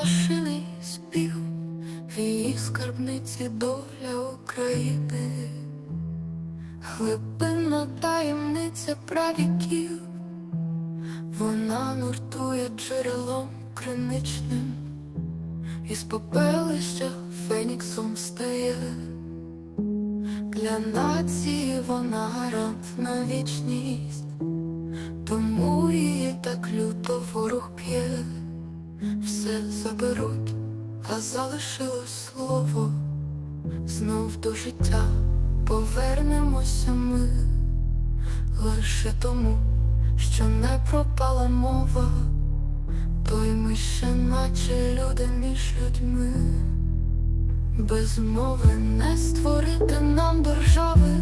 пташиний спів, в її скарбниці доля України, глибинна таємниця правіків, вона нуртує джерелом криничним, із попелища феніксом встає. Для нації вона гарант на вічність, все заберуть, а залишилось слово, знов до життя повернемося ми, лише тому, що не пропала мова, то й ми ще наче люди між людьми. Без мови не створити нам держави,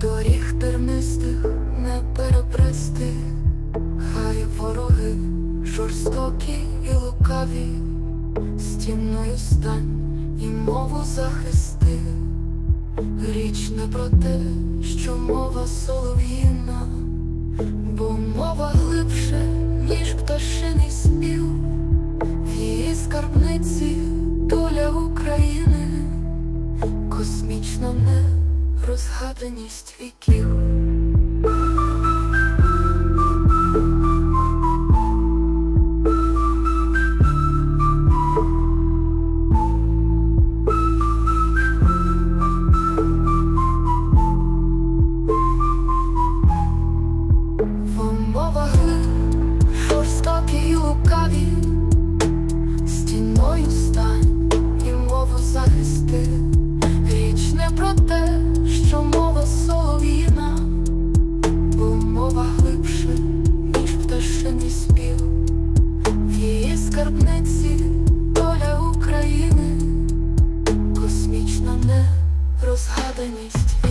доріг тернистих не перебрести, хай вороги жорстокі і лукаві, стіною стань і мову захисти. Річ не про те, що мова солов'їна, бо мова глибше, ніж пташиний спів. В її скарбниці доля України, космічна не розгаданість віків. мова глибше, ніж пташиний спів, в її скарбниці доля України, космічна нерозгаданість.